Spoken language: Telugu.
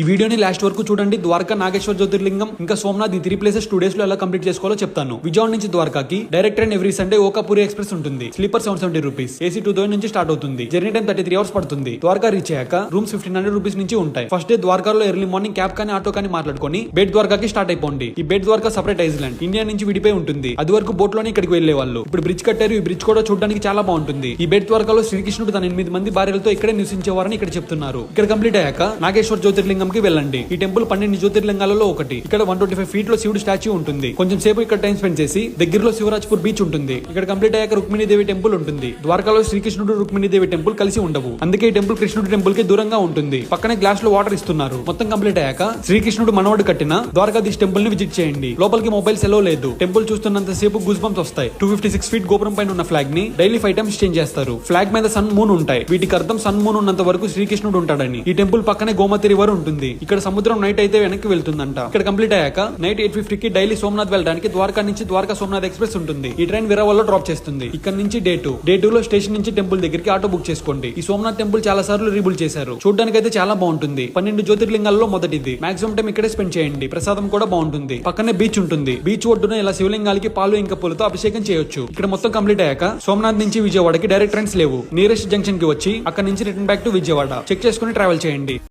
ఈ వీడియోని లాస్ట్ వరకు చూడండి. ద్వారకా నాగేశ్వర జ్యోతిర్లింగం ఇంకా సోమనాథ్ ఈ త్రీ ప్లేసెస్ టూ డేస్లో ఎలా కంప్లీట్ చేసుకోవాలో చెప్తాను. విజయవాడ నుంచి ద్వారకాకి direct train every Sunday Okhapuri express ఉంటుంది. Sleeper seven seventy rupees AC two thousand నుంచి స్టార్ట్ అవుతుంది. Journey time thirty three hours పడుతుంది. ద్వారకా రీచ్ అయ్యాక రూమ్స్ ఫిఫ్టీన్ హండ్రెడ్ రూపీస్ నుంచి ఉంటాయి. ఫస్ట్ డే ద్వారకాలో ఎర్లీ మార్నింగ్ క్యాబ్ కానీ ఆటో కానీ మాట్లాడుకొని బేట్ ద్వారకాకి స్టార్ట్ అయిపోండి. ఈ Bet Dwarka separate island India నుంచి విడిపోయి ఉంటుంది. అది వరకు బోట్లోనే ఇక్కడికి వెళ్ళే వాళ్ళు. ఇప్పుడు బ్రిడ్జ్ కట్టారు. ఈ బ్రిడ్జ్ కూడా చూడడానికి చాలా బాగుంటుంది. ఈ బేట్ ద్వారకాలో శ్రీకృష్ణుడు తన ఎనిమిది మంది భార్యలతో ఇక్కడే నివసించేవారని ఇక్కడ చెప్తున్నారు. ఇక్కడ కంప్లీట్ అయ్యాక నాగేశ్వర జ్యోతిర్లింగం కి వెళ్ళండి. ఈ టెంపుల్ పన్నెండు జ్యోతిర్లింగాలలో ఒకటి. ఇక్కడ వన్ ట్వంటీ ఫైవ్ ఫీట్లో శివుడు స్టాచ్యూ ఉంటుంది. కొంచెం సేపు ఇక్కడ టైం స్పెండ్ చేసి దగ్గరలో శివరాజ్పూర్ బీచ్ ఉంటుంది. ఇక్కడ కంప్లీట్ అయ్యాక రుక్మిణీదేవి టెంపుల్ ఉంటుంది. ద్వారకాలో శ్రీకృష్ణుడు రుక్మిణీదేవి టెంపుల్ కలిసి ఉండవు. అందుకే ఈ టెంపుల్ కృష్ణుడు టెంపుల్కి దూరంగా ఉంటుంది. పక్కనే గ్లాస్లో వాటర్ ఇస్తున్నారు. మొత్తం కంప్లీట్ అయ్యాక శ్రీకృష్ణుడు మనవడు కట్టిన ద్వారకాధీష్ టెంపుల్ని విజిట్ చేయండి. లోపలికి మొబైల్ సెలవు లేదు. టెంపుల్ చూస్తున్నంత సేపు గూస్ బంప్స్ వస్తాయి. టూ ఫిఫ్టీ సిక్స్ ఫీట్ గోపురం పైన ఉన్న ఫ్లాగ్ని డైలీ ఫైవ్ టైమ్స్ చేంజ్ చేస్తారు. ఫ్లాగ్ మీద సన్ మూన్ ఉంటాయి. వీటికి అర్థం సన్ మూన్ ఉన్నంత వరకు శ్రీకృష్ణుడు ఉంటాడని. ఈ టెంపుల్ పక్కనే గోమతి రివర్ ఉంటుంది ఇక్కడ సముద్రం నైట్ అయితే వెనక్కి వెళ్తుందంట. ఇక్కడ కంప్లీట్ అయ్యాక నైట్ ఎయిట్ ఫిఫ్టీ కి డైలీ సోమనాథ్ వెళ్ళడానికి ద్వారకా నుంచి ద్వారకా సోమనాథ్ ఎక్స్ప్రెస్ ఉంటుంది. ఈ ట్రైన్ విరావల్లో డ్రాప్ చేస్తుంది. ఇక్కడ నుంచి డే టూ. డే టూ లో స్టేషన్ నుంచి టెంపుల్ దగ్గరికి ఆటో బుక్ చేసుకోండి. ఈ సోమనాథ్ టెంపుల్ చాలా సార్లు రీబుల్ చేశారు. చూడడానికి అయితే చాలా బాగుంటుంది. పన్నెండు జ్యోతిర్లింగాల్లో మొదటిది. మాక్సిమం టైం ఇక్కడే స్పెండ్ చేయండి. ప్రసాదం కూడా బాగుంటుంది. పక్కనే బీచ్ ఉంటుంది. బీచ్ ఒడ్డున ఇలా శివలింగాలకి పాలు ఇంకా పూలతో అభిషేకం చేయొచ్చు. ఇక్కడ మొత్తం కంప్లీట్ అయ్యాక సోమనాథ్ నుంచి విజయవాడకి డైరెక్ట్ ట్రైన్స్ లేవు. నియరెస్ట్ జంక్షన్కి వచ్చి అక్కడ నుంచి return back to Vijayawada. Check చేసుకుని ట్రావెల్ చేయండి.